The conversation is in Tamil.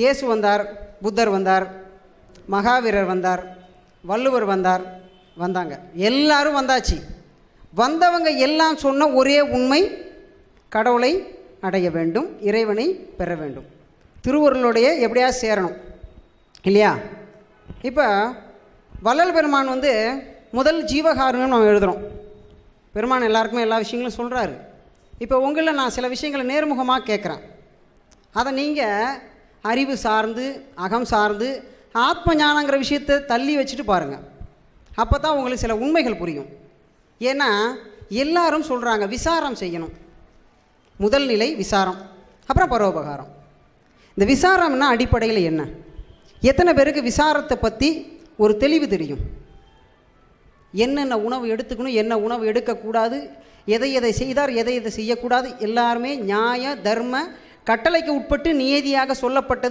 இயேசு வந்தார் புத்தர் வந்தார் மகாவீரர் வந்தார் வள்ளுவர் வந்தார் வந்தாங்க. எல்லாரும் வந்தாச்சு. வந்தவங்க எல்லாம் சொன்ன ஒரே உண்மை கடவுளை அடைய வேண்டும் இறைவனை பெற வேண்டும். திருவருளுடைய எப்படியா சேரணும். இல்லையா? இப்போ வள்ளல் பெருமான் வந்து முதல் ஜீவகாருண்யம் நம்ம எழுதுகிறோம் பெருமான் எல்லாருக்குமே எல்லா விஷயங்களும் சொல்கிறாரு இப்போ உங்களில் நான் சில விஷயங்களை நேர்முகமாக கேட்குறேன் அதை நீங்கள் அறிவு சார்ந்து அகம் சார்ந்து ஆத்ம ஞானங்கிற விஷயத்தை தள்ளி வச்சுட்டு பாருங்கள் அப்போ தான் உங்களுக்கு சில உண்மைகள் புரியும். ஏன்னா எல்லாரும் சொல்கிறாங்க விசாரம் செய்யணும். முதல் நிலை விசாரம் அப்புறம் பரோபகாரம். இந்த விசாரம்னா அடிப்படையில் என்ன? எத்தனை பேருக்கு விசாரத்தை பற்றி ஒரு தெளிவு தெரியும்? என்னென்ன உணவு எடுத்துக்கணும் என்ன உணவு எடுக்கக்கூடாது எதை எதை செய்தார் எதை எதை செய்யக்கூடாது எல்லாருமே நியாய தர்ம கட்டளைக்கு உட்பட்டு நியதியாக சொல்லப்பட்டது